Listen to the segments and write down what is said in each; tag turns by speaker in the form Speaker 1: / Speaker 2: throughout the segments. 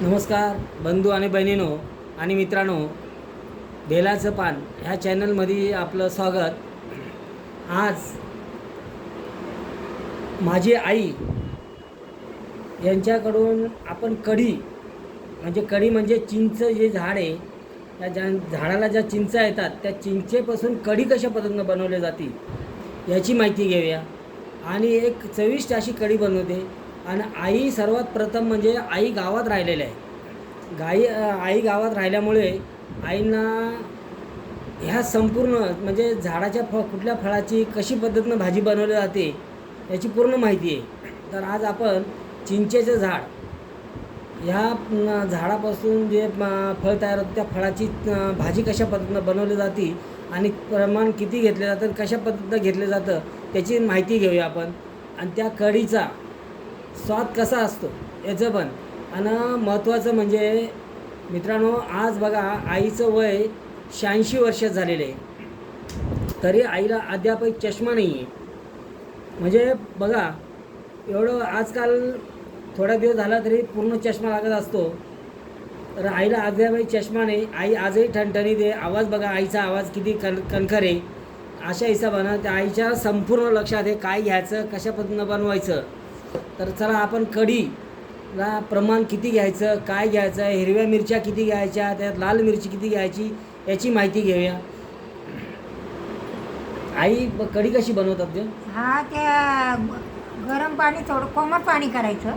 Speaker 1: नमस्कार बंधू आणि बहिणीनो आणि मित्रांनो बेलाचं पान ह्या चॅनलमध्ये आपलं स्वागत. आज माझी आई यांच्याकडून आपण कढी म्हणजे कढी म्हणजे चिंच जे झाड आहे त्या ज्या झाडाला ज्या चिंचा येतात त्या चिंचेपासून कढी कशा पद्धतीनं बनवली जाते याची माहिती घेऊया. आणि एक चविष्ट अशी कढी बनवते आणि आई सर्वात प्रथम म्हणजे आई गावात राहिलेल्या आहे. गाई आई गावात राहिल्यामुळे आईंना ह्या संपूर्ण म्हणजे झाडाच्या फ कुठल्या फळाची कशी पद्धतीनं भाजी बनवली जाते याची पूर्ण माहिती आहे. तर आज आपण चिंचेचं झाड ह्या झाडापासून जे फळ तयार होतं त्या फळाची भाजी कशा पद्धतीनं बनवली जाते आणि प्रमाण किती घेतलं जातं कशा पद्धतीनं घेतलं जातं त्याची माहिती घेऊया आपण. आणि त्या कढीचा स्वाद कसा असतो याचं पण. आणि महत्त्वाचं म्हणजे मित्रांनो आज बघा आईचं वय शहाऐंशी वर्ष झालेलं. आहे तरी आईला अद्याप एक चष्मा नाही आहे म्हणजे बघा एवढं आजकाल थोडा दिवस झाला तरी पूर्ण चष्मा लागत असतो. तर आईला अद्यापही चष्मा नाही. आई आजही ठणठणीत आहे. आवाज बघा आईचा आवाज किती कण कणखर आहे. अशा हिशोबानं त्या आईच्या संपूर्ण लक्षात आहे काय घ्यायचं कशा पद्धतीनं बनवायचं. तर चला आपण कढीला प्रमाण किती घ्यायचं काय घ्यायचं हिरव्या मिरच्या किती घ्यायच्या त्यात लाल मिरची किती घ्यायची याची माहिती घेऊया. आई कढी कशी बनवतात ते
Speaker 2: हा त्या गरम पाणी थोडं कोमट पाणी करायचं.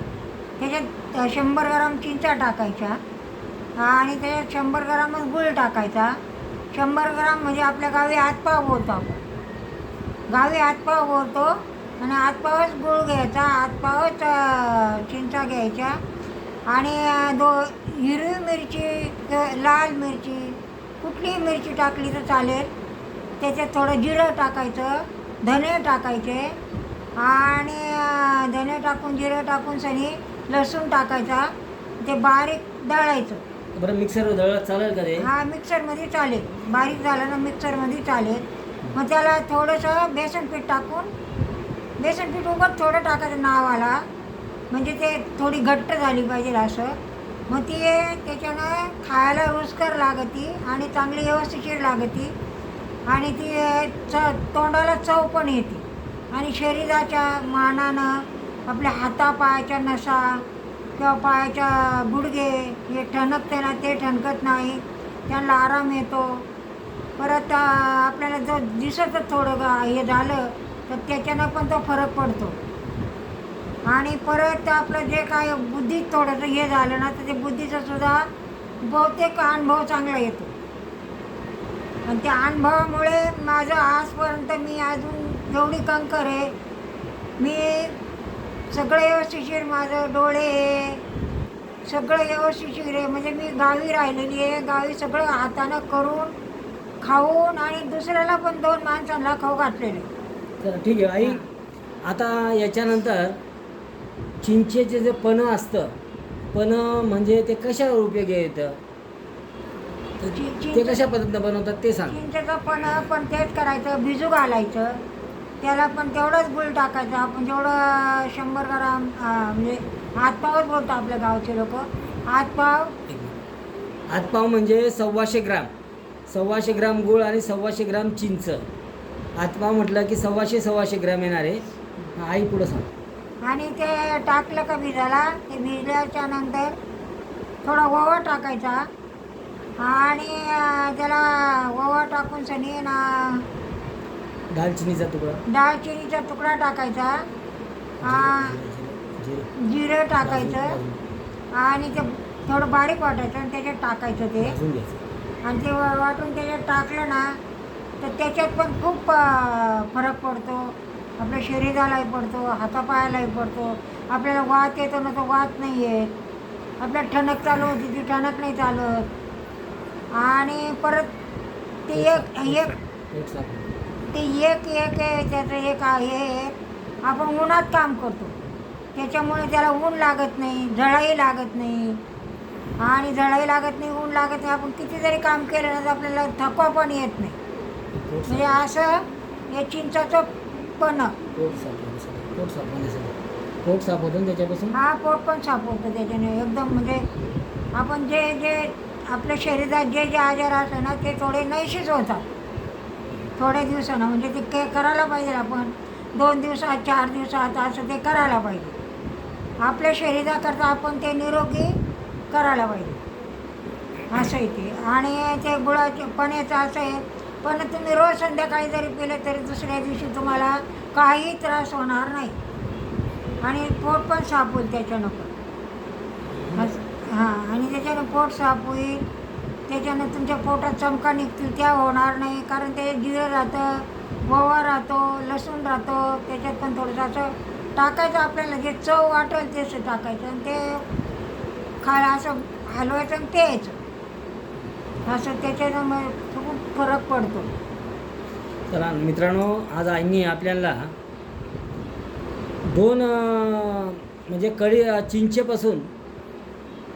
Speaker 2: त्याच्यात शंभर ग्राम चिंचा टाकायच्या आणि त्याच्यात शंभर ग्रामच गुळ टाकायचा. शंभर ग्राम म्हणजे आपल्या गावी हातपाव बोलतो आपण. गावी हातपाव बोलतो. आणि हातपावच गुळ घ्यायचा हातपावच अं, चिंचा घ्यायच्या आणि दो हिरवी मिरची लाल मिरची कुठलीही मिरची टाकली तर चालेल. त्याच्यात थोडं जिरं टाकायचं धने टाकायचे. आणि धने टाकून जिरं टाकून सनी लसूण टाकायचा. ते बारीक दळायचं.
Speaker 1: बरं मिक्सरवर दळत चालेल का ते?
Speaker 2: हा मिक्सरमध्ये चालेल. बारीक झालं ना मिक्सरमध्ये चालेल. मग त्याला थोडंसं बेसन पीठ टाकून बेसन पीठ उगत थोडं टाकायचं नावाला. म्हणजे ते थोडी घट्ट झाली पाहिजे असं. मग ती त्याच्यानं खायला रुचकर लागती आणि चांगली व्यवस्थिशीर लागती. आणि ती च तोंडाला चव पण येते. आणि शरीराच्या मानानं आपल्या हातापायाच्या नसा किंवा पायाच्या गुडघे हे ठणकते ना ते ठणकत नाही. त्यांना आराम येतो. परत आपल्याला जो दिसतच थोडं गा हे झालं तर त्याच्यानं पण तो फरक पडतो. आणि परत आपलं जे काय बुद्धीत थोडंसं हे झालं ना तर ते बुद्धीचा सुद्धा बहुतेक अनुभव चांगला येतो. आणि त्या अनुभवामुळे माझं आजपर्यंत मी अजून एवढी कंकर आहे. मी सगळं व्यवस्थिशीर माझं डोळे आहे सगळं व्यवस्थिशीर आहे. म्हणजे मी गावी राहिलेली आहे. गावी सगळं हातानं करून खाऊन आणि दुसऱ्याला पण दोन माणसांना खाऊ घातलेले
Speaker 1: तर ठीक आहे आई. आता याच्यानंतर चिंचेचे जे पणं असतं पणं म्हणजे ते कशावर उपयोगी येतं ते कशा पद्धतीनं बनवतात ते सांग.
Speaker 2: चिंचेचं पण पण तेच करायचं भिजू घालायचं. त्याला पण तेवढंच गुळ टाकायचं. आपण जेवढं शंभर ग्राम अं, म्हणजे हातपावच बोलतो आपल्या गावचे लोक. हातपाव
Speaker 1: हातपाव म्हणजे सव्वाशे ग्राम. सव्वाशे ग्राम गूळ आणि सव्वाशे ग्राम चिंच. हातपाव म्हटलं की सव्वाशे सव्वाशे ग्राम येणार. आहे आई पुढं सांग.
Speaker 2: आणि ते टाकलं का भिजायला ते भिजल्याच्या नंतर थोडा ओवा टाकायचा. आणि त्याला ओवा टाकून सनी ना
Speaker 1: दालचिनीचा तुकडा.
Speaker 2: दालचिनीचा तुकडा टाकायचा.
Speaker 1: जिरे-
Speaker 2: टाकायचं. आणि ते थोडं बारीक वाटायचं आणि त्याच्यात टाकायचं ते. आणि ते वाटून त्याच्यात टाकलं ना तर त्याच्यात पण खूप फरक पडतो. आपल्या शरीरालाही पडतो हातापायालाही पडतो. आपल्याला वात येतो ना तो वात नाही येत आपल्या ठणक चालू होती ती ठणक नाही चालत. आणि परत ते एक एक. ते एक एक आहे त्याचं एक आहे. आपण उन्हात काम करतो. त्याच्यामुळे त्याला ऊन लागत नाही झळाही लागत नाही. आणि झळाही लागत नाही ऊन लागत नाही. आपण किती जरी काम केलं ना तर आपल्याला थकवा पण येत नाही. म्हणजे असं हे चिंचाचं पण.
Speaker 1: पोट साफ होण्यासाठी पोट साफ होण्यासाठी पोट साफ होतं आणि त्याच्यापासून?
Speaker 2: हा पोट पण साफ होतं त्याच्याने. एकदम म्हणजे आपण जे जे आपल्या शरीरात जे जे आजार असतात ना ते थोडे नैशीच होतात. थोड्या दिवसानं. म्हणजे ते के करायला पाहिजे आपण. दोन दिवसात चार दिवसात असं ते करायला पाहिजे. आपल्या शरीराकरता आपण ते निरोगी करायला पाहिजे. असं आहे ते. आणि ते गुळाचे पण्याचं असं आहे पण तुम्ही रोज संध्याकाळी जरी पिलं तरी दुसऱ्या दिवशी तुम्हाला काही त्रास होणार नाही. आणि पोट पण साफ होईल त्याच्यानं पण. हां आणि त्याच्यानं पोट साफ होईल. त्याच्यानं तुमच्या पोटात चमका निघतील त्या होणार नाही. कारण ते जिरं राहतं ओवा राहतो लसूण राहतो त्याच्यात पण थोडंसं असं टाकायचं आपल्याला जे चव वाटेल तेच टाकायचं आणि ते खायला असं हलवायचं आणि ते यायचं असं त्याच्यानं मग फरक पडतो
Speaker 1: चला मित्रांनो आज आईने आपल्याला दोन म्हणजे कडी चिंचेपासून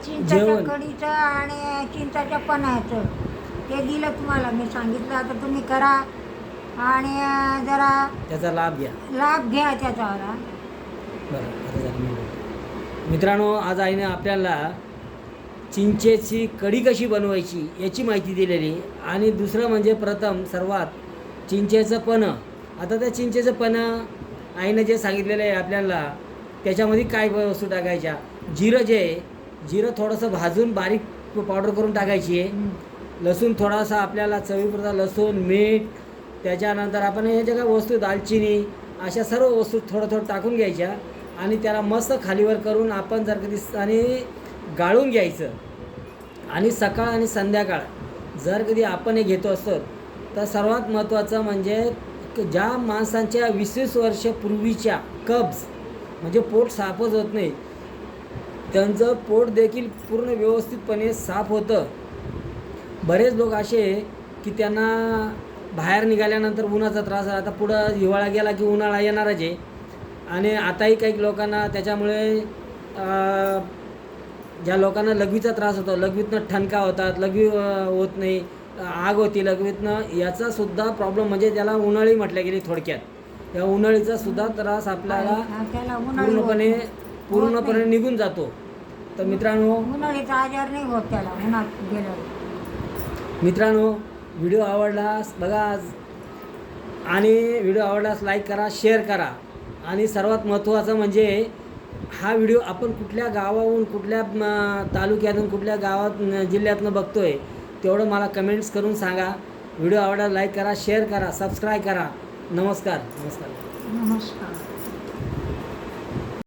Speaker 2: चिंचाच्या
Speaker 1: जेवण.
Speaker 2: कढीचं आणि चिंचाच्या पन्हाचं ते दिलं तुम्हाला मी सांगितलं आता तुम्ही करा आणि अं, जरा
Speaker 1: त्याचा लाभ घ्या
Speaker 2: लाभ घ्या त्याचा जरा.
Speaker 1: बरं आता झालं मी बोलतो. मित्रांनो आज आईने आपल्याला चिंचेची कढी कशी बनवायची याची माहिती दिलेली. आणि दुसरं म्हणजे प्रथम सर्वात चिंचेचं पणं. आता त्या चिंचेचं पणं आईनं जे सांगितलेलं आहे आपल्याला त्याच्यामध्ये काय वस्तू टाकायच्या? जिरं जे आहे जिरं थोडंसं भाजून बारीक पावडर करून टाकायची आहे. लसूण थोडासा आपल्याला चवीपुरता लसूण मीठ त्याच्यानंतर आपण हे जे काय वस्तू दालचिनी अशा सर्व वस्तू थोडं थोडं टाकून घ्यायच्या. आणि त्याला मस्त खालीवर करून आपण जर कधी आणि गाळून घ्यायचं. आणि सकाळ आणि संध्याकाळ जर कधी आपण हे घेतो असतो तर सर्वात महत्त्वाचं म्हणजे ज्या माणसांच्या वीस वीस वर्षपूर्वीच्या कब्ज म्हणजे पोट साफच होत नाही त्यांचं पोट देखील पूर्ण व्यवस्थितपणे साफ होतं. बरेच लोक असे की त्यांना बाहेर निघाल्यानंतर उन्हाचा त्रास आता पुढं हिवाळा गेला की उन्हाळा येणारच आहे. आणि आताही काही लोकांना त्याच्यामुळे ज्या लोकांना लघवीचा त्रास होतो लघवीतनं ठणका होतात लघवी होत नाही आग होती लघवीतनं याचा सुद्धा प्रॉब्लेम म्हणजे त्याला उन्हाळी म्हटल्या गेली थोडक्यात. या उन्हाळीचा सुद्धा त्रास आपल्याला पूर्णपणे. पूर्णपणे निघून जातो. तर मित्रांनो.
Speaker 2: उन्हाळीचा आजार नाही होत त्याला उन्हात
Speaker 1: मित्रांनो व्हिडिओ आवडलास बघा आणि व्हिडिओ आवडल्यास लाईक करा शेअर करा. आणि सर्वात महत्त्वाचं म्हणजे हा व्हिडिओ आपण कुठल्या गावाहून कुठल्या तालुक्यातून कुठल्या गावात जिल्ह्यातून जिल्ह्यातनं बघतोय तेवढं मला कमेंट्स करून सांगा. व्हिडिओ आवडा लाईक करा शेअर करा सबस्क्राईब करा. नमस्कार नमस्कार.
Speaker 2: नमस्कार.